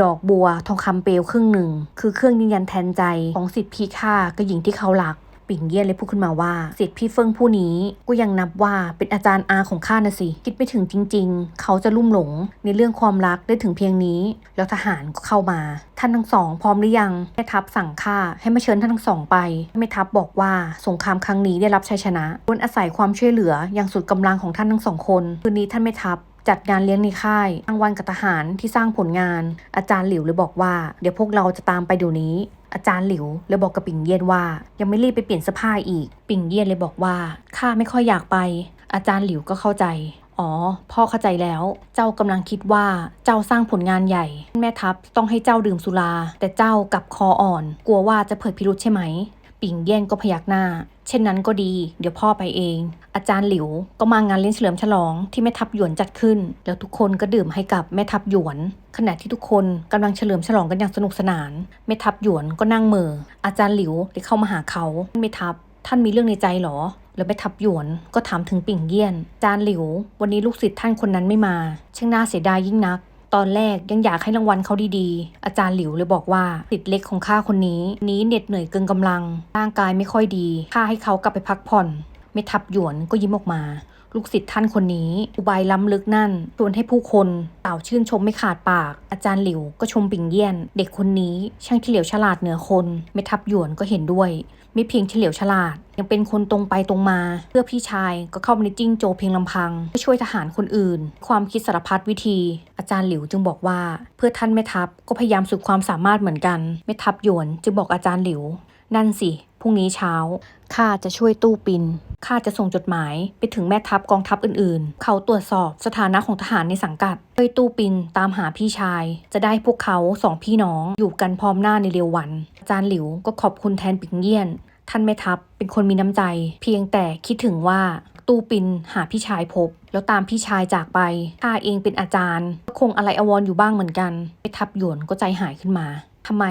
ดอกบัวทองคำเปลวครึ่งหนึ่ง คือเครื่องยืนยันแทนใจของสิทธิพี่ข้ากับหญิงที่เขารัก ปิ่งเยี่ยนเลยพูดขึ้นมาว่าสิทธิพี่เฟิงผู้นี้ก็ยังนับว่าเป็นอาจารย์อาของข้านะสิ คิดไม่ถึงจริง ๆ เขาจะลุ่มหลงในเรื่องความรักได้ถึงเพียงนี้ แล้วทหารก็เข้ามา ท่านทั้งสองพร้อมหรือยังแม่ทัพสั่งข้าให้มาเชิญท่านทั้งสองไปแม่ทัพบอกว่าสงครามครั้งนี้ได้รับชัยชนะล้วนอาศัยความช่วยเหลืออย่างสุดกำลังของท่านทั้งสองคนคืนนี้ท่านแม่ทัพ จัดงานเลี้ยงในค่ายรางวัลกับทหารที่สร้างผลงาน อาจารย์หลิวเลยบอกว่า เดี๋ยวพวกเราจะตามไปเดี๋ยวนี้ อาจารย์หลิวเลยบอกกับปิ่งเยียนว่า ยังไม่รีบไปเปลี่ยนเสื้อผ้าอีก ปิ่งเยียนเลยบอกว่าข้าไม่ค่อยอยากไป อาจารย์หลิวก็เข้าใจ อ๋อ พ่อเข้าใจแล้ว เจ้ากำลังคิดว่าเจ้าสร้างผลงานใหญ่ แม่ทัพต้องให้เจ้าดื่มสุรา แต่เจ้ากลับคออ่อน กลัวว่าจะเผยพิรุธใช่ไหม ปิงเย่นก็พยักหน้า เช่นนั้นก็ดี เดี๋ยวพ่อไปเอง อาจารย์หลิวก็มางานเลี้ยงเฉลิมฉลองที่แม่ทัพหยวนจัดขึ้น แล้วทุกคนก็ดื่มให้กับแม่ทัพหยวน ขณะที่ทุกคนกำลังเฉลิมฉลองกันอย่างสนุกสนาน แม่ทัพหยวนก็นั่งเม่ออาจารย์หลิวได้เข้ามาหาเขาแม่ทัพท่านมีเรื่องในใจเหรอ แล้วแม่ทัพหยวนก็ถามถึงปิ่งเยี่ยนอาจารย์หลิว วันนี้ลูกศิษย์ท่านคนนั้นไม่มา ช่างน่าเสียดายยิ่งนัก ตอนแรกยังอยากให้รางวัลเขาดีๆ อาจารย์หลิวเลยบอกว่าติดเล็กของข้าคนนี้ นี้เหน็ดเหนื่อยเกินกำลัง ร่างกายไม่ค่อยดีข้าให้เขากลับไปพักผ่อน ไม่ทับหยวนก็ยิ้มออกมา ลูกศิษย์ท่านคนนี้ อุบายล้ำลึกนั่นชวนให้ผู้คนกล่าวชื่นชมไม่ขาดปาก อาจารย์หลิวก็ชมปิ่งเยี่ยน เด็กคนนี้ช่างเฉลียวฉลาดเหนือคน ไม่ทับหยวนก็เห็นด้วย ไม่เพียงเฉลียวฉลาด ยังเป็นคนตรงไปตรงมา เพื่อพี่ชายก็เข้ามาในจิ้งโจเพียงลำพังเพื่อช่วยทหารคนอื่น ความคิดสารพัดวิธี อาจารย์หลิวจึงบอกว่า เพื่อท่านแม่ทัพก็พยายามสุดความสามารถเหมือนกันแม่ทัพหยวนจึงบอกอาจารย์หลิว นั่นสิพรุ่งนี้เช้าข้าจะช่วยตู้ปิน ข้าจะส่งจดหมายไปถึงแม่ทัพกองทัพอื่นๆ เขาตรวจสอบสถานะของทหารในสังกัดช่วยตู้ปินตามหาพี่ชาย จะได้พวกเขาสองพี่น้องอยู่กันพร้อมหน้าในเร็ววัน อาจารย์หลิวก็ขอบคุณแทนปิงเยี่ยน ท่านแม่ทัพเป็นคนมีน้ำใจ เพียงแต่คิดถึงว่าตู้ปินหาพี่ชายพบ แล้วตามพี่ชายจากไปข้าเองเป็นอาจารย์ก็คงอะไรอววรอยู่บ้างเหมือนกันแม่ทัพหยวนก็ใจหายขึ้นมาทำไม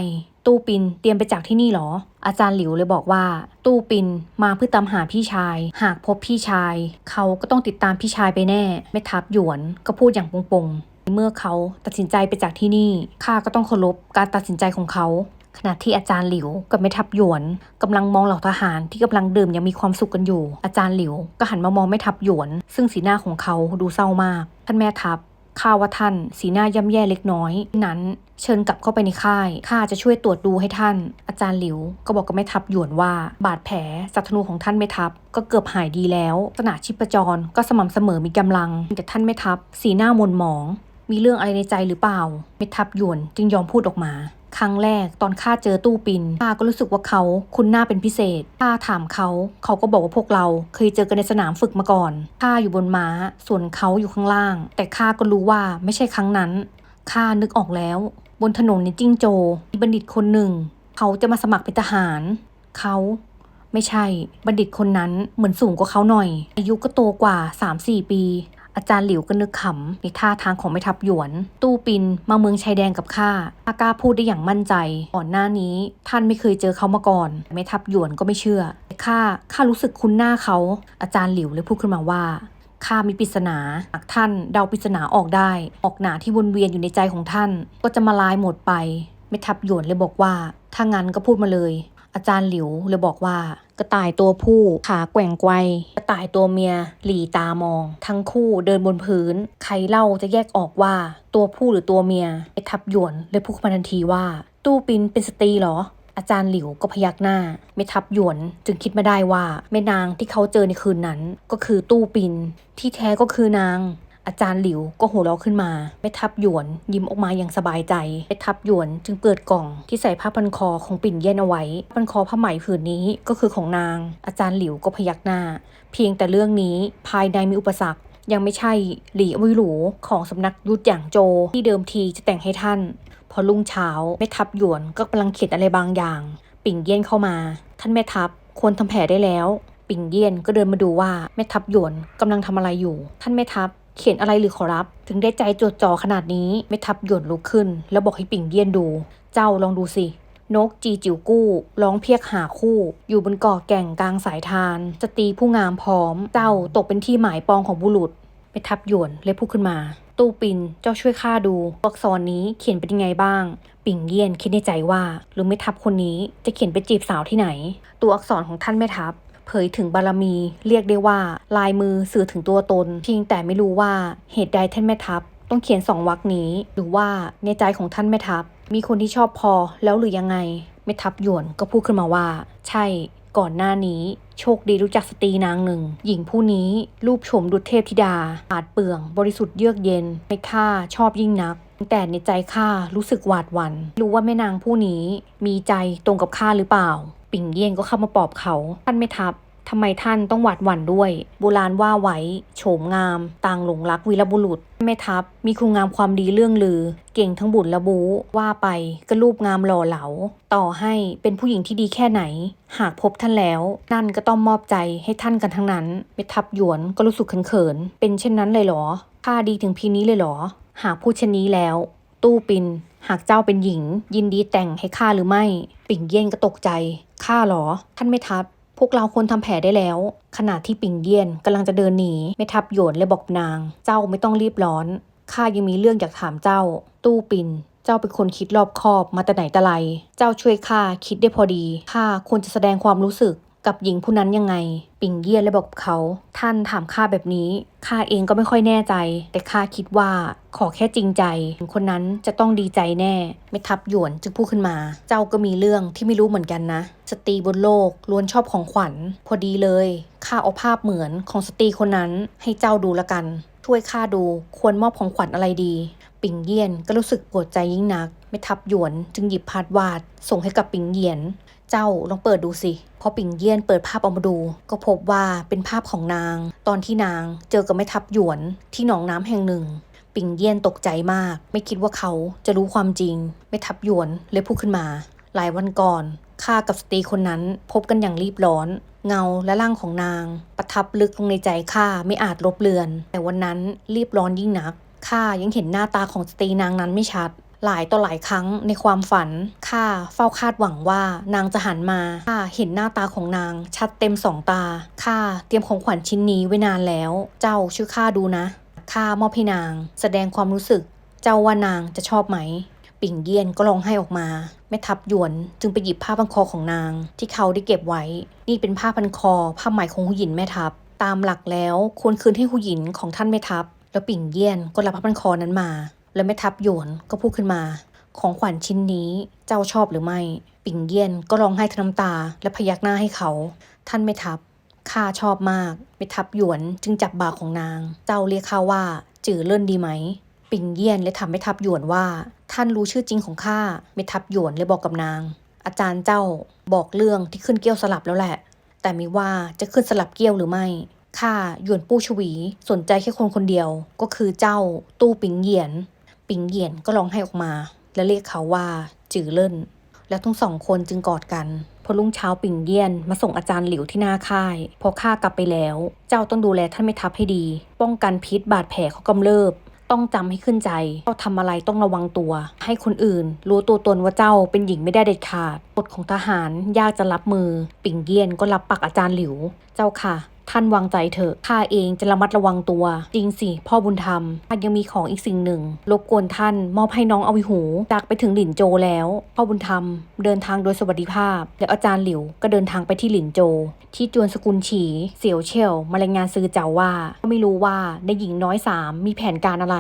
ตู้ปินเตรียมไปจากที่นี่หรอ อาจารย์หลิวเลยบอกว่า ตู้ปินมาเพื่อตามหาพี่ชาย หากพบพี่ชาย เขาก็ต้องติดตามพี่ชายไปแน่แม่ทัพหยวนก็พูดอย่างปงๆ เมื่อเขาตัดสินใจไปจากที่นี่ข้าก็ต้องเคารพการตัดสินใจของเขาขณะที่อาจารย์หลิวกับแม่ทัพหยวนกำลังมองเหล่าทหารที่กำลังดื่มยังมีความสุขกันอยู่ อาจารย์หลิวก็หันมามองแม่ทัพหยวน ซึ่งสีหน้าของเขาดูเศร้ามากท่านแม่ทัพ ข้าว่าท่านสีหน้าย่ำแย่เล็กน้อย นั้นเชิญกลับเข้าไปในค่าย ข้าจะช่วยตรวจดูให้ท่าน อาจารย์หลิว ก็บอกกับแม่ทัพหยวนว่า บาดแผลสัตธนูของท่านแม่ทัพ ก็เกือบหายดีแล้วสนาชิปจรก็สม่ำเสมอมีกำลัง แต่ท่านแม่ทัพ สีหน้าหมนหมอง มีเรื่องอะไรในใจหรือเปล่า แม่ทัพหยวนจึงยอมพูดออกมาครั้งแรกตอนข้าเจอตู้ปินข้าก็รู้สึกว่าเขาคุ้นหน้าเป็นพิเศษข้าถามเขา เขาก็บอกว่าพวกเราเคยเจอกันในสนามฝึกมาก่อนข้าอยู่บนม้า ส่วนเขาอยู่ข้างล่าง แต่ข้าก็รู้ว่าไม่ใช่ครั้งนั้นข้านึกออกแล้ว บนถนนในจิ้งโจมีบัณฑิตคนหนึ่ง เขาจะมาสมัครเป็นทหาร เขาไม่ใช่ บัณฑิตคนนั้นเหมือนสูงกว่าเขาหน่อย อายุก็โตกว่า 3-4 ปี อาจารย์หลิวก็นึกขำในท่าทางของแม่ทัพหยวน ตู้ปินมาเมืองชายแดนกับข้าข้ากล้าพูดได้อย่างมั่นใจ ก่อนหน้านี้ท่านไม่เคยเจอเขามาก่อนแม่ทัพหยวนก็ไม่เชื่อข้าข้ารู้สึกคุ้นหน้าเขา อาจารย์หลิวเลยพูดขึ้นมาว่าข้ามีปริศนาหากท่านเดาปริศนาออกได้ ออกหนาที่วนเวียนอยู่ในใจของท่าน ก็จะมาลายหมดไปแม่ทัพหยวนเลยบอกว่า ถ้างั้นก็พูดมาเลย อาจารย์หลิวเลยบอกว่า กระต่ายตัวผู้ขาแกว่งไกวกระต่ายตัวเมีย หลีตามอง ทั้งคู่เดินบนพื้น ใครเล่าจะแยกออกว่า ตัวผู้หรือตัวเมียไอ้ทับหยวนเลยพูดมาทันทีว่า ตู้ปินเป็นสตรีเหรอ อาจารย์หลิวก็พยักหน้า ไม่ทับหยวนจึงคิดมาได้ว่าแม่นางที่เขาเจอในคืนนั้น ก็คือตู้ปินที่แท้ก็คือนาง อาจารย์หลิวก็หัวเราะขึ้นมาแม่ทับหยวน ยิ้มออกมาอย่างสบายใจแม่ทับหยวนจึงเปิดกล่องที่ใส่ผ้าพันคอของปิ่นเย็นเอาไว้ผ้าพันคอผ้าไหมผืนนี้ก็คือของนาง อาจารย์หลิวก็พยักหน้า เพียงแต่เรื่องนี้ภายในมีอุปสรรคยังไม่ใช่หลีอวิหลูของสำนักยุทธอย่างโจที่เดิมทีจะแต่งให้ท่าน พอรุ่งเช้าแม่ทัพหยวนก็กำลังเขียนอะไรบางอย่าง ปิ่งเยี่ยนเข้ามา ท่านแม่ทัพควรทำแผลได้แล้ว ปิ่งเยี่ยนก็เดินมาดูว่าแม่ทัพหยวนกำลังทำอะไรอยู่ ท่านแม่ทัพ เขียนอะไรหรือขอรับ ถึงได้ใจจดจ่อขนาดนี้แม่ทัพหยวนลุกขึ้น แล้วบอกให้ปิ่งเยี่ยนดู เจ้าลองดูสิ นกจีจิ๋วกู้ร้องเพียกหาคู่ อยู่บนเกาะแก่งกลางสายทานสตรีผู้งามพร้อม เจ้าตกเป็นที่หมายปองของบุรุษปไปทับหยวนเลยพูดขึ้นมา ตู้ปินเจ้าช่วยข้าดูอักษรนี้เขียนเป็นยังไงบ้าง ปิ่งเยี่ยนคิดในใจว่าหรือไม่ทับคนนี้จะเขียนไปจีบสาวที่ไหน ตัวอักษรของท่านแม่ทัพ เผยถึงบารมี เรียกได้ว่า ลายมือสื่อถึงตัวตนเพียงแต่ไม่รู้ว่าเหตุใดท่านแม่ทัพ ต้องเขียนสองวรรคนี้ หรือว่าในใจของท่านแม่ทัพ มีคนที่ชอบพอแล้วหรือยังไงแม่ทัพหยวนก็พูดขึ้นมาว่า ใช่ก่อนหน้านี้ โชคดีรู้จักสตรีนางหนึ่ง หญิงผู้นี้รูปโฉมดุจเทพธิดา อาจเปลือง บริสุทธิ์เยือกเย็น ไม่ข้าชอบยิ่งนัก แต่ในใจข้ารู้สึกหวาดหวัน่นรู้ว่าแม่นางผู้นี้มีใจตรงกับข้าหรือเปล่า ปิ่งเย่นก็เข้ามาปอบเขา ท่านไม่ทับทำไมท่านต้องหวาดหวั่นด้วย โบราณว่าไว้ โฉมงาม ต่างหลงรักวีรบุรุษแม่ทัพ มีคุณงามความดีเรื่องลือ เก่งทั้งบุญและบูว่าไปก็รูปงามหล่อเหลา ต่อให้เป็นผู้หญิงที่ดีแค่ไหน หากพบท่านแล้ว นั่นก็ต้องมอบใจให้ท่านกันทั้งนั้นแม่ทัพหยวนก็รู้สึกเขินๆเป็นเช่นนั้นเลยเหรอข้าดีถึงพีนี้เลยเหรอ หากพูดเช่นนี้แล้ว ตู้ปิน หากเจ้าเป็นหญิง ยินดีแต่งให้ข้าหรือไม่ ปิ่งเย่นก็ตกใจ ข้าหรอ ท่านไม่ทัพพวกเราควรทำแผลได้แล้ว ขณะที่ปิงเยียนกำลังจะเดินหนีไม่ทับโยนเลยบอกนาง เจ้าไม่ต้องรีบร้อนข้ายังมีเรื่องอยากถามเจ้า ตู้ปินเจ้าเป็นคนคิดรอบคอบมาแต่ไหนแต่ไร เจ้าช่วยข้าคิดได้พอดีข้าควรจะแสดงความรู้สึก กับหญิงผู้นั้นยังไง ปิงเยี่ยนเลยบอกเขา ท่านถามข้าแบบนี้ข้าเองก็ไม่ค่อยแน่ใจ แต่ข้าคิดว่าขอแค่จริงใจคนนั้นจะต้องดีใจแน่ไม่ทับหยวนจึงพูดขึ้นมา เจ้าก็มีเรื่องที่ไม่รู้เหมือนกันนะ สตรีบนโลกล้วนชอบของขวัญ พอดีเลยข้าเอาภาพเหมือนของสตรีคนนั้นให้เจ้าดูละกัน ช่วยข้าดูควรมอบของขวัญอะไรดี ปิงเยี่ยนก็รู้สึกปวดใจยิ่งนักไม่ทับหยวนจึงหยิบพาดวาด ส่งให้กับปิงเยียน เจ้าลองเปิดดูสิพอปิ่งเยี่ยนเปิดภาพออกมาดู ก็พบว่าเป็นภาพของนาง ตอนที่นางเจอกับแม่ทัพหยวนที่หนองน้ำแห่งหนึ่ง ปิ่งเยี่ยนตกใจมาก ไม่คิดว่าเขาจะรู้ความจริงแม่ทัพหยวนเลยพูดขึ้นมา หลายวันก่อนข้ากับสตรีคนนั้นพบกันอย่างรีบร้อน เงาและร่างของนาง ประทับลึกลงในใจข้าไม่อาจลบเลือน แต่วันนั้นรีบร้อนยิ่งนักข้ายังเห็นหน้าตาของสตรีนางนั้นไม่ชัด หลายต่อหลายครั้งในความฝันข้าเฝ้าคาดหวังว่านางจะหันมาข้าเห็นหน้าตาของนางชัดเต็มสองตาข้าเตรียมของขวัญชิ้นนี้ไว้นานแล้ว เจ้าช่วยข้าดูนะข้ามอบให้นาง แสดงความรู้สึก เจ้าว่านางจะชอบไหม ปิ่งเยี่ยนก็ร้องไห้ออกมาแม่ทัพหยวนจึงไปหยิบผ้าพันคอของนาง ที่เขาได้เก็บไว้ นี่เป็นผ้าพันคอ ผ้าไหมของหูหยินแม่ทัพตามหลักแล้วควรคืนให้หูหยินของท่านแม่ทัพแล้วปิ่งเยี่ยนก็รับผ้าพันคอนั้นมา แล้วแม่ทัพหยวนก็พูดขึ้นมา ของขวัญชิ้นนี้เจ้าชอบหรือไม่ ปิ่งเยี่ยนก็ร้องไห้ทั้งน้ำตา และพยักหน้าให้เขา ท่านแม่ทัพข้าชอบมากแม่ทัพหยวนจึงจับบ่าของนาง เจ้าเรียกข้าว่า จื่อเลิ่นดีไหม ปิ่งเยี่ยนเลยทำให้ทัพหยวนว่า ท่านรู้ชื่อจริงของข้าแม่ทัพหยวนเลยบอกกับนาง อาจารย์เจ้าบอกเรื่องที่ขึ้นเกี้ยวสลับแล้วแหละ แต่ไม่ว่าจะขึ้นสลับเกี้ยวหรือไม่ข้าหยวนปู้ชวี สนใจแค่คนคนเดียว ก็คือเจ้าตู้ปิงเหยียน ปิงเหยียนก็ร้องไห้ออกมา และเรียกเขาว่าจือเลิ่น แล้วทั้งสองคนจึงกอดกันพอรุ่งเช้าปิ่งเยี่ยนมาส่งอาจารย์หลิวที่หน้าค่าย พอข้ากลับไปแล้ว เจ้าต้องดูแลท่านไม่ทับให้ดี ป้องกันพิษบาดแผลเขากำเริบ ต้องจำให้ขึ้นใจเจ้าทำอะไรต้องระวังตัว ให้คนอื่น รู้ตัวตนว่าเจ้าเป็นหญิงไม่ได้เด็ดขาดกฎของทหารยากจะรับมือ ปิ่งเยี่ยนก็รับปักอาจารย์หลิว เจ้าค่ะ ท่านวางใจเถอะข้าเองจะระมัดระวังตัว จริงสิ พ่อบุญธรรมท่านยังมีของอีกสิ่งหนึ่งรบกวนท่านมอบให้น้องเอาวิหูจากไปถึงหลินโจแล้ว พ่อบุญธรรมเดินทางโดยสวัสดิภาพ แล้วอาจารย์หลิวก็เดินทางไปที่หลินโจ ที่จวนสกุลฉีเสี่ยวเชี่ยวมารายงานซื้อเจ้าว่าก็ไม่รู้ว่าในหญิงน้อยสามมีแผนการอะไร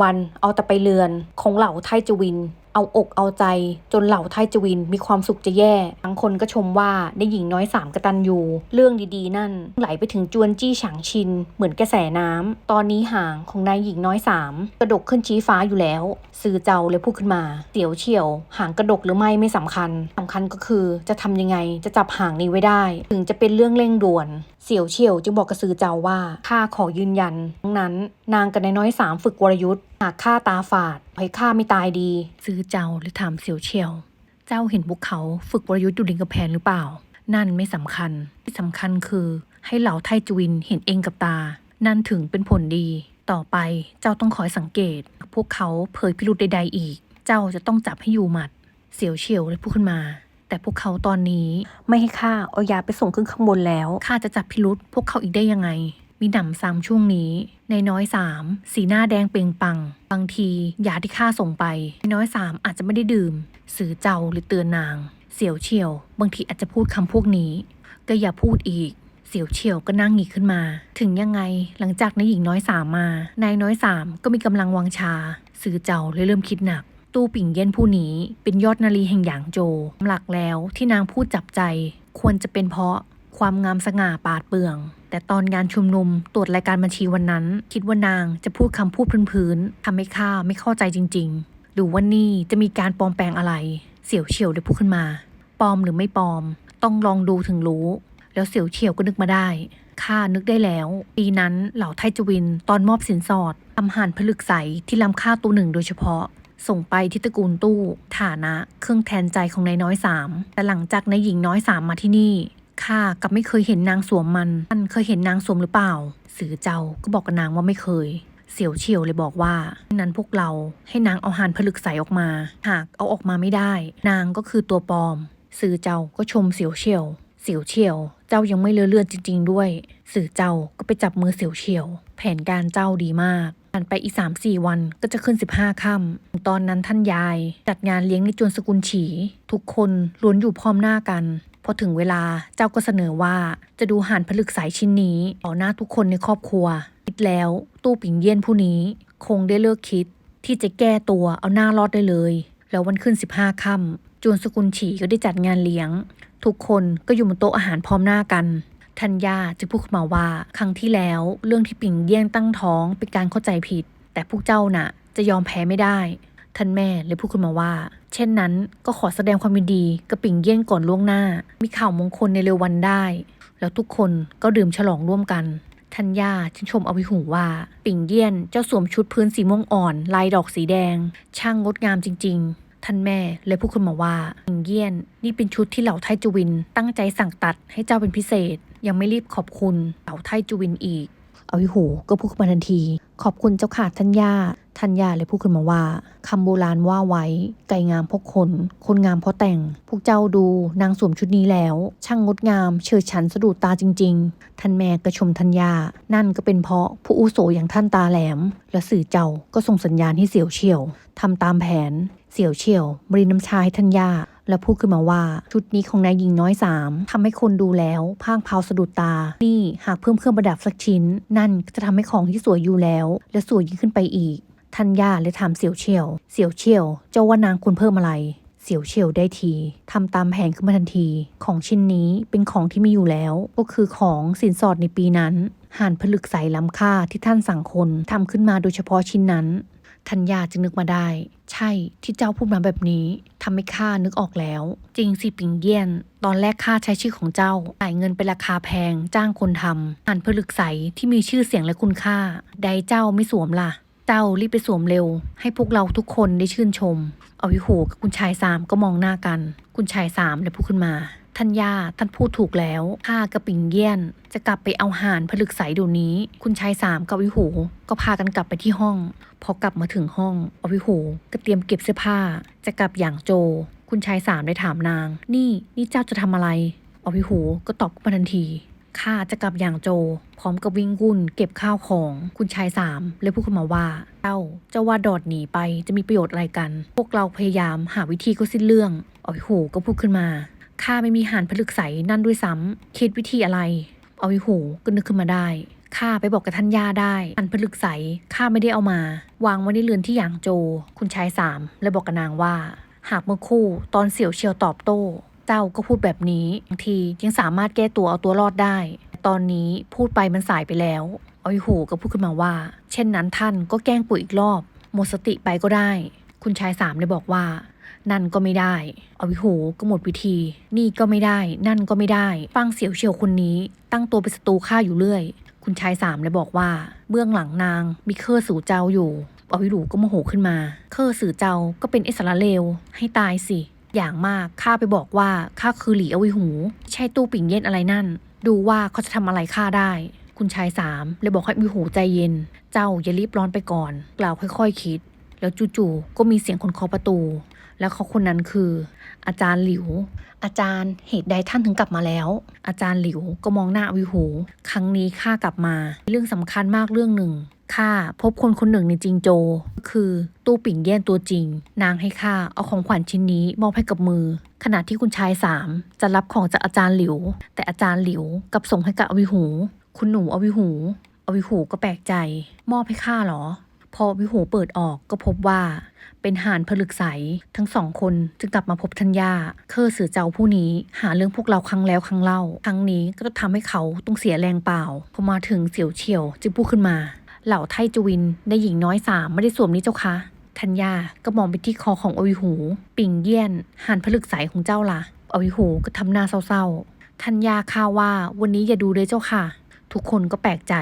วันๆเอาแต่ไปเรือนของเหล่าไทจวิน เอาอกเอาใจจนเหล่าไทจวินมีความสุขจะแย่ทั้งคนก็ชมว่าได้หญิงน้อยสามกระตันอยู่เรื่องดีๆ นั่น ไหลไปถึงจวนจี้ฉางชิน เหมือนกระแสน้ำตอนนี้หางของนายหญิงน้อยสามกระดกขึ้นชี้ฟ้าอยู่แล้ว สื่อเจ้าเลยพูดขึ้นมาเสียวเฉียว หางกระดกหรือไม่ไม่สำคัญสำคัญก็คือจะทำยังไงจะจับหางนี้ไว้ได้ ถึงจะเป็นเรื่องเร่งด่วนเสี่ยวเฉียวจึงบอกกับซือเจ้าว่าข้าขอยืนยันทั้งนั้น นางกับนายน้อยสามฝึกวรยุทธ์ หากข้าตาฝาดให้ข้าไม่ตายดี ซือเจ้าเลยถามเสี่ยวเฉียว เจ้าเห็นพวกเขาฝึกวรยุทธ์อยู่ริมกำแพงหรือเปล่า นั่นไม่สำคัญ ที่สำคัญคือให้เหล่าไทจวินเห็นเองกับตา นั่นถึงเป็นผลดี ต่อไปเจ้าต้องคอยสังเกต พวกเขาเผยพิรุธใดๆอีก เจ้าจะต้องจับให้อยู่หมัด เสียวเฉียวเลยพูดขึ้นมา แต่พวกเขาตอนนี้ไม่ให้ข้าเอายาไปส่งขึ้นข้างบนแล้วข้าจะจับพิรุษพวกเขาอีกได้ยังไง มีหนำซ้ำช่วงนี้ ในน้อยสามสีหน้าแดงเปล่งปัง บางทียาที่ข้าส่งไป ในน้อยสามอาจจะไม่ได้ดื่ม สื่อเจ้าหรือเตือนนาง เสี่ยวเฉียว บางทีอาจจะพูดคำพวกนี้ ก็อย่าพูดอีกเสียวเฉียวก็นั่งหงิกขึ้นมา ถึงยังไงหลังจากนายหญิงน้อยสามมา นายน้อยสามก็มีกำลังวังชา สื่อเจ้าเลยเริ่มคิดหนัก ตู้ปิ่งเย็นผู้นี้เป็นยอดนาลีแห่งหยางโจ หลักแล้วที่นางพูดจับใจ ควรจะเป็นเพราะ ความงามสง่าปาดเปรื่อง แต่ตอนงานชุมนุมตรวจรายการบัญชีวันนั้น คิดว่านางจะพูดคำพูดพื้นๆทำให้ข้าไม่เข้าใจจริง ๆ หรือว่านี่จะมีการปลอมแปลงอะไร เสี่ยวเฉียวได้พูดขึ้นมาปลอมหรือไม่ปลอม ต้องลองดูถึงรู้ แล้วเสี่ยวเฉียวก็นึกมาได้ข้านึกได้แล้ว ปีนั้นเหล่าไทจวินตอนมอบสินสอดทำหานผลึกใสที่ล้ำค่าตัวหนึ่งโดยเฉพาะ ส่งไปที่ตระกูลตู้ ฐานะ เครื่องแทนใจของนายน้อยสามแต่หลังจากนายหญิงน้อยสามมาที่นี่ ข้ากับไม่เคยเห็นนางสวมมันท่านเคยเห็นนางสวมหรือเปล่า สื่อเจ้าก็บอกกับนางว่าไม่เคย เสี่ยวเฉียวเลยบอกว่า นั้นพวกเราให้นางเอาหานผลึกใสออกมา หากเอาออกมาไม่ได้ นางก็คือตัวปลอม สื่อเจ้าก็ชมเสี่ยวเฉียว เสี่ยวเฉียว เจ้ายังไม่เลอเลือนจริง ๆ ด้วย สื่อเจ้าก็ไปจับมือเสี่ยวเฉียว แผนการเจ้าดีมากผ่านไปอีกสามสี่วันก็จะขึ้นสิบห้าค่ำตอนนั้นท่านยาย จัดงานเลี้ยงในจวนสกุลฉี ทุกคนล้วนอยู่พร้อมหน้ากัน พอถึงเวลาเจ้าก็เสนอว่าจะดูห่านผลึกสายชิ้นนี้ต่อหน้าทุกคนในครอบครัว คิดแล้วตู้ปิงเยี่ยนผู้นี้ คงได้เลิกคิด ที่จะแก้ตัวเอาหน้ารอดได้เลย แล้ววันขึ้น 15ค่ำจวนสกุลฉีก็ได้จัดงานเลี้ยง ทุกคนก็อยู่บนโต๊ะอาหารพร้อมหน้ากันทัญญาจะพูดมาว่าครั้งที่แล้วเรื่องที่ปิ่งเยี่ยงตั้งท้องเป็นการเข้าใจผิด แต่พวกเจ้าน่ะ จะยอมแพ้ไม่ได้ ท่านแม่เลยพูดขึ้นมาว่า เช่นนั้นก็ขอแสดงความยินดีกับปิ่งเยี่ยนก่อนล่วงหน้า มีข่าวมงคลในเร็ววันได้ แล้วทุกคนก็ดื่มฉลองร่วมกันทัญญาชื่นชมอวิหูว่า ปิ่งเยี่ยนเจ้าสวมชุดพื้นสีม่วงอ่อน ลายดอกสีแดง ช่างงดงามจริง ๆ ท่านแม่เลยพูดขึ้นมาว่า ปิ่งเยี่ยนนี่เป็นชุดที่เหล่าไทจวิน ตั้งใจสั่งตัดให้เจ้าเป็นพิเศษ ยังไม่รีบขอบคุณเหล่าไทจวินอีก อวิหูก็พูดขึ้นมาทันที ขอบคุณเจ้าค่ะทัญญาทัญญาเลยพูดขึ้นมาว่าคำโบราณว่าไว้ ไก่งามเพราะคน คนงามเพราะแต่ง พวกเจ้าดูนางสวมชุดนี้แล้ว ช่างงดงามเฉิดฉันสะดุดตาจริง ๆ ท่านแม่ก็ชมทัญญานั่นก็เป็นเพราะผู้อุโสอย่างท่านตาแหลม และสื่อเจ้าก็ส่งสัญญาณให้เสี่ยวเฉียวทำตามแผน เสี่ยวเฉียวบริน้ำชาให้ทัญญา และพูดขึ้นมาว่าชุดนี้ของนายหญิงน้อยสามทำให้คนดูแล้วพางพาวสะดุดตา นี่หากเพิ่มเครื่องประดับสักชิ้น นั่นจะทำให้ของที่สวยอยู่แล้ว และสวยยิ่งขึ้นไปอีกทัญญาเลยถามเสี่ยวเฉียว เสี่ยวเฉียวเจ้าว่านางควรเพิ่มอะไร เสี่ยวเฉียวได้ทีทำตามแผนขึ้นมาทันที ของชิ้นนี้เป็นของที่มีอยู่แล้ว ก็คือของสินสอดในปีนั้น ห่านผลึกใสล้ำค่าที่ท่านสั่งคนทำขึ้นมาโดยเฉพาะชิ้นนั้น ทัญญาจึงนึกมาได้ ใช่ที่เจ้าพูดมาแบบนี้ทำให้ข้านึกออกแล้ว จริงสิปิงเยี่ยน ตอนแรกข้าใช้ชื่อของเจ้าจ่ายเงินเป็นราคาแพงจ้างคนทำหันผลึกใสที่มีชื่อเสียงและคุณค่า ใดเจ้าไม่สวมล่ะ เจ้ารีบไปสวมเร็ว ให้พวกเราทุกคนได้ชื่นชม เอาวิหูกับคุณชายสามก็มองหน้ากัน คุณชายสามเลยพูดขึ้นมา ทัญญาท่านพูดถูกแล้วข้ากับปิงเยี่ยน จะกลับไปเอาหานผลึกใสเดี๋ยวนี้ คุณชายสามกับวิหู ก็พากันกลับไปที่ห้อง พอกลับมาถึงห้องอวิหู ก็เตรียมเก็บเสื้อผ้า จะกลับอย่างโจ คุณชายสามได้ถามนาง นี่นี่เจ้าจะทำอะไรอวิหูก็ตอบมาทันทีข้าจะกลับอย่างโจ พร้อมกับวิ่งวุ่นเก็บข้าวของคุณชายสามเลยพูดขึ้นมาว่า เจ้าเจ้าว่าดอดหนีไปจะมีประโยชน์อะไรกัน พวกเราพยายามหาวิธีก็สิ้นเรื่องอวิหูก็พูดขึ้นมา ข้าไม่มีหานผลึกใสนั่นด้วยซ้ำคิดวิธีอะไร เอาวิหูก็นึกขึ้นมาได้ข้าไปบอกกับท่านย่าได้หานผลึกใสข้าไม่ได้เอามา วางไว้ในเรือนที่หยางโจ คุณชายสามเลยบอกกับนางว่า หากเมื่อคู่ตอนเสี่ยวเชียวตอบโต้ เจ้าก็พูดแบบนี้บางทียังสามารถแก้ตัวเอาตัวรอดได้ ตอนนี้พูดไปมันสายไปแล้วเอาวิหูก็พูดขึ้นมาว่า เช่นนั้นท่านก็แกล้งปุ๋ยอีกรอบ หมดสติไปก็ได้ คุณชายสามเลยบอกว่า นั่นก็ไม่ได้ เอาวิหูก็หมดวิธี นี่ก็ไม่ได้ นั่นก็ไม่ได้ ฟังเสียวเฉียวคนนี้ ตั้งตัวเป็นศัตรูข้าอยู่เรื่อย คุณชายสามเลยบอกว่า เบื้องหลังนางมีเครือสู่เจ้าอยู่ เอาวิหูก็โมโหขึ้นมา เครือสื่อเจ้าก็เป็นเอสระเลว ให้ตายสิ อย่างมากข้าไปบอกว่าข้าคือหลีเอาวิหู ใช่ตู้ปิ่งเย็นอะไรนั่น ดูว่าเขาจะทำอะไรข้าได้ คุณชายสามเลยบอกให้วิหูใจเย็น เจ้าอย่ารีบร้อนไปก่อน กล่าวค่อยๆคิด แล้วจู่ๆก็มีเสียงคนเคาะประตู แล้วเขาคนนั้นคือ อาจารย์หลิว อาจารย์เหตุใดท่านถึงกลับมาแล้ว อาจารย์หลิวก็มองหน้าอวิหู ครั้งนี้ข้ากลับมา เรื่องสำคัญมากเรื่องหนึ่งข้าพบคนคนหนึ่งในจิงโจ คือตู้ปิ่งแย่นตัวจริง นางให้ข้าเอาของขวัญชิ้นนี้มอบให้กับมือ ขณะที่คุณชายสามจะรับของจากอาจารย์หลิว แต่อาจารย์หลิวกลับส่งให้กับอวิหู คุณหนูอวิหู อวิหูก็แปลกใจ มอบให้ข้าเหรอ พออวิหูเปิดออกก็พบว่า เป็นหานผลึกใส ทั้งสองคนจึงกลับมาพบทัญญาเคอสือเจ้าผู้นี้หาเรื่องพวกเราครั้งแล้วครั้งเล่า ครั้งนี้ก็จะทำให้เขาต้องเสียแรงเปล่า พอมาถึงเสียวเฉียวจึงพูดขึ้นมา เหล่าไทจวินได้หญิงน้อยสามไม่ได้สวมนี้เจ้าคะทัญญาก็มองไปที่คอของอวิหู ปิ่งเยี่ยนหานผลึกใสของเจ้าล่ะอวิหูก็ทำหน้าเศร้าๆ ทัญญาข้าว่าวันนี้อย่าดูเลยเจ้าค่ะ ทุกคนก็แปลกใจ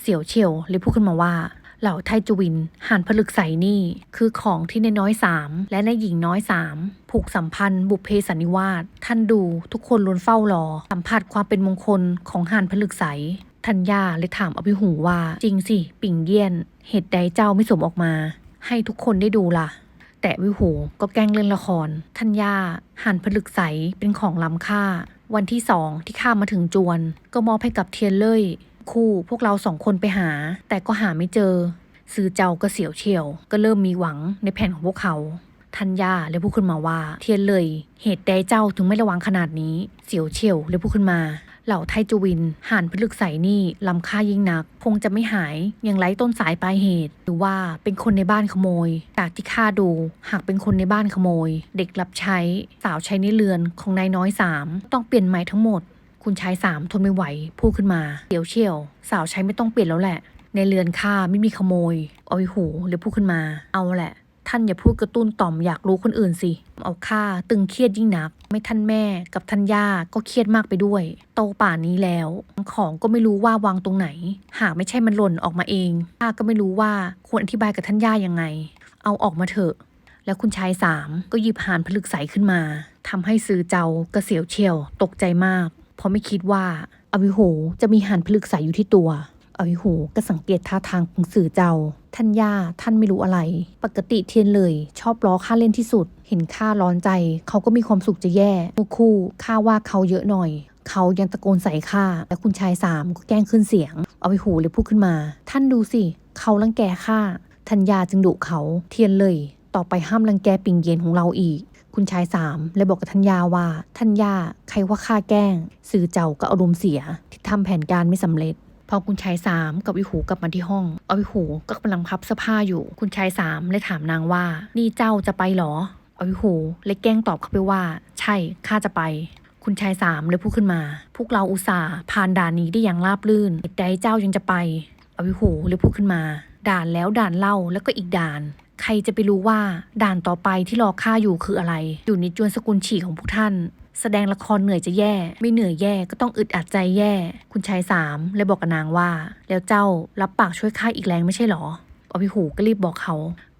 เสี่ยวเฉียวเลยพูดขึ้นมาว่า เหล่าไทจวินห่านผลึกใสนี่ คือของที่ในน้อยสามและในหญิงน้อยสามผูกสัมพันธ์บุพเพสันนิวาสท่านดูทุกคนล้วนเฝ้ารอ สัมผัสความเป็นมงคลของห่านผลึกใสทัญญาเลยถามอภิหูว่า จริงสิ ปิ่งเยี่ยน เหตุใดเจ้าไม่สวมออกมา ให้ทุกคนได้ดูล่ะ แต่วิหูก็แกล้งเล่นละครทัญญาหันผลึกใสเป็นของล้ำค่า วันที่สองที่ข้ามาถึงจวน ก็มอบให้กับเทียนเล่ย คู่พวกเราสองคนไปหา แต่ก็หาไม่เจอ ซือเจ้าก็เสียวเฉียว ก็เริ่มมีหวังในแผนของพวกเขาทัญญาเลยพูดขึ้นมาว่า เทียนเลย เหตุใดเจ้าถึงไม่ระวังขนาดนี้ เสียวเฉียวเลยพูดขึ้นมา เหล่าไทจวินห่านผลึกใสนี่ล้ำค่ายิ่งนัก คงจะไม่หายยังไร้ต้นสายปลายเหตุ หรือว่าเป็นคนในบ้านขโมย จากที่ข้าดู หากเป็นคนในบ้านขโมย เด็กรับใช้สาวใช้ในเรือนของนายน้อยสามต้องเปลี่ยนใหม่ทั้งหมด คุณชายสามทนไม่ไหวพูดขึ้นมาเดี๋ยวเชี่ยว สาวใช้ไม่ต้องเปลี่ยนแล้วแหละ ในเรือนข้าไม่มีขโมย เอาไว้หูเลยพูดขึ้นมา เอาแหละ ท่านอย่าพูดกระตุ้นต่อมอยากรู้คนอื่นสิ เอาข้าตึงเครียดยิ่งนัก ไม่ท่านแม่กับท่านย่าก็เครียดมากไปด้วย โตป่านนี้แล้ว ของก็ไม่รู้ว่าวางตรงไหน หากไม่ใช่มันหล่นออกมาเองข้าก็ไม่รู้ว่าควรอธิบายกับท่านย่ายังไง เอาออกมาเถอะแล้วคุณชายสามก็หยิบหานผลึกใสขึ้นมาทำให้ซื้อเจ้ากระเสียวเชียว ตกใจมาก เพราะไม่คิดว่าอวิโหจะมีหานผลึกใสอยู่ที่ตัว อวิโหก็สังเกตท่าทางของสื่อเจ้า ท่านย่าท่านไม่รู้อะไร ปกติเทียนเลย ชอบล้อข้าเล่นที่สุด เห็นข้าร้อนใจ เขาก็มีความสุขจะแย่มื่อคู่ข้าว่าเขาเยอะหน่อย เขายังตะโกนใส่ข้าและคุณชายสามก็แกล้งขึ้นเสียง เอาไปหูเลยพูดขึ้นมา ท่านดูสิเขารังแกข้าทัญญาจึงดุเขา เทียนเลย ต่อไปห้ามรังแกปิ่งเย็นของเราอีก คุณชายสามเลยบอกกับทัญญาว่าทัญญาใครว่าข้าแกล้ง สื่อเจ้าก็อารมณ์เสีย ที่ทำแผนการไม่สำเร็จ พอคุณชายสามกับวิหูกลับมาที่ห้อง เอาวิหูก็กำลังพับเสื้อผ้าอยู่ คุณชายสามเลยถามนางว่า นี่เจ้าจะไปหรอ เอาวิหูเลยแกล้งตอบเขาไปว่า ใช่ข้าจะไปคุณชายสามเลยพูดขึ้นมา พวกเราอุตส่าห์ผ่านด่านนี้ได้อย่างราบรื่นเหตุใดเจ้ายังจะไป อวิหูเลยพูดขึ้นมา ด่านแล้วด่านเล่าแล้วก็อีกด่านใครจะไปรู้ว่าด่านต่อไปที่รอข้าอยู่คืออะไร อยู่ในจวนสกุลฉี่ของพวกท่าน แสดงละครเหนื่อยจะแย่ ไม่เหนื่อยแย่ก็ต้องอึดอัดใจแย่ คุณชายสามเลยบอกกับนางว่า แล้วเจ้ารับปากช่วยข้าอีกแรงไม่ใช่หรออภิหูก็รีบบอกเขา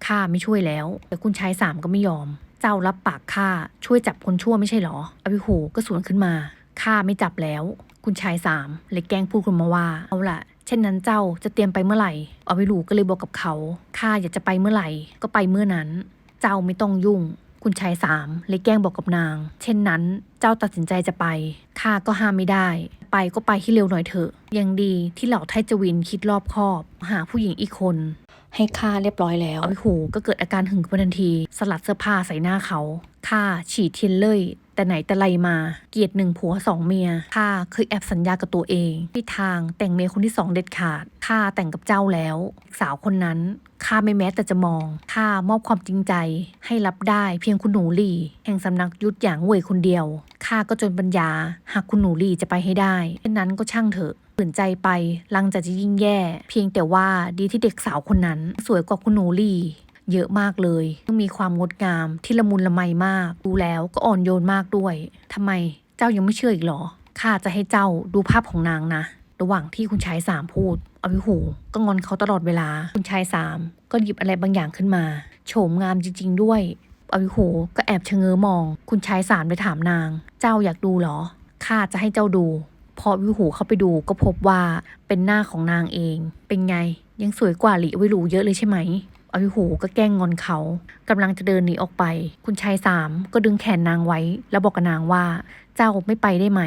ข้าไม่ช่วยแล้ว แต่คุณชายสามก็ไม่ยอม เจ้ารับปากข้าช่วยจับคนชั่วไม่ใช่หรออภิหูก็สวนขึ้นมาข้าไม่จับแล้ว คุณชายสามเลยแกล้งพูดขึ้นมาว่าเอาล่ะ เช่นนั้นเจ้าจะเตรียมไปเมื่อไหร่อภิรูก็เลยบอกกับเขา ข้าอยากจะไปเมื่อไหร่ ก็ไปเมื่อนั้น เจ้าไม่ต้องยุ่ง คุณชายสามเลยแกล้งบอกกับนาง เช่นนั้น เจ้าตัดสินใจจะไป ข้าก็ห้ามไม่ได้ ไปก็ไปที่เร็วหน่อยเถอะ ยังดีที่เหล่าไทจวินคิดรอบคอบ หาผู้หญิงอีกคน ให้ข้าเรียบร้อยแล้วไอ้โหก็เกิดอาการหึงขึ้นทันที สลัดเสื้อผ้าใส่หน้าเขาข้าฉีดเทียนเลยแต่ไหนแต่ไรมา เกียดหนึ่งผัวสองเมียข้าเคยแอบสัญญากับตัวเองที่ทางแต่งเมียคนที่สองเด็ดขาดข้าแต่งกับเจ้าแล้ว สาวคนนั้นข้าไม่แม้แต่จะมองข้ามอบความจริงใจ ให้รับได้เพียงคุณหนูหลี่แห่งสำนักยุทธอย่างเว่ยคนเดียวข้าก็จนปัญญา หากคุณหนูหลี่จะไปให้ได้เช่นนั้นก็ช่างเถอะ ฝืนใจไปลังจากจะยิ่งแย่ เพียงแต่ว่าดีที่เด็กสาวคนนั้น สวยกว่าคุณหนูลี่เยอะมากเลยมีความงดงามที่ละมุนละไมมาก ดูแล้วก็อ่อนโยนมากด้วยทำไมเจ้ายังไม่เชื่ออีกเหรอ ข้าจะให้เจ้าดูภาพของนางนะ ระหว่างที่คุณชายสามพูด อวิหู ก็งอนเขาตลอดเวลา คุณชายสามก็หยิบอะไรบางอย่างขึ้นมา โฉมงามจริง ๆ ด้วย อวิหูก็แอบชะเง้อมอง คุณชายสามเลยถามนาง เจ้าอยากดูเหรอ ข้าจะให้เจ้าดู พอวิหูเข้าไปดูก็พบว่าเป็นหน้าของนางเอง เป็นไง ยังสวยกว่าหลีวิรูเยอะเลยใช่ไหมอวิหูก็แกล้งงอนเขากำลังจะเดินหนีออกไป คุณชายสามก็ดึงแขนนางไว้ แล้วบอกกับนางว่า เจ้าไม่ไปได้ไหม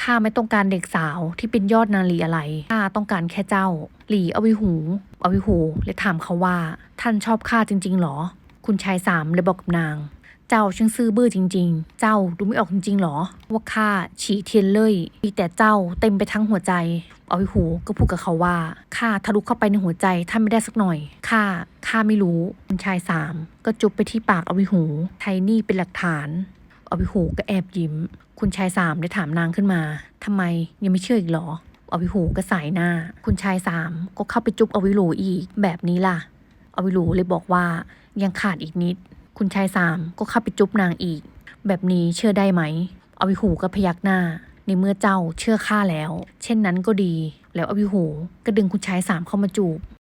ข้าไม่ต้องการเด็กสาวที่เป็นยอดนางลีอะไร ข้าต้องการแค่เจ้า หลีอวิหู อวิหูเลยถามเขาว่า ท่านชอบข้าจริงๆหรอ คุณชายสามเลยบอกกับนาง เจ้าช่างซื่อบื้อจริง ๆ เจ้าดูไม่ออกจริงๆหรอ ว่าข้าฉีเทียนเลยมีแต่เจ้าเต็มไปทั้งหัวใจ เอาวิหูก็พูดกับเขาว่าข้าทะลุเข้าไปในหัวใจท่านไม่ได้สักหน่อยข้าข้าไม่รู้คุณชายสามก็จุบไปที่ปากเอาวิหูไทนี่เป็นหลักฐานเอาวิหูก็แอบยิ้ม คุณชายสามได้ถามนางขึ้นมาทำไมยังไม่เชื่ออีกหรอเอาวิหูก็สายหน้า คุณชายสามก็เข้าไปจุบเอาวิหูอีกแบบนี้ล่ะเอาวิหูเลยบอกว่ายังขาดอีกนิด คุณชายสามก็เข้าไปจุบนางอีก แบบนี้เชื่อได้ไหมเอาวิหูก็พยักหน้า ในเมื่อเจ้าเชื่อข้าแล้ว เช่นนั้นก็ดี แล้วอวิหูก็ดึงคุณชายสามเข้ามาจูบ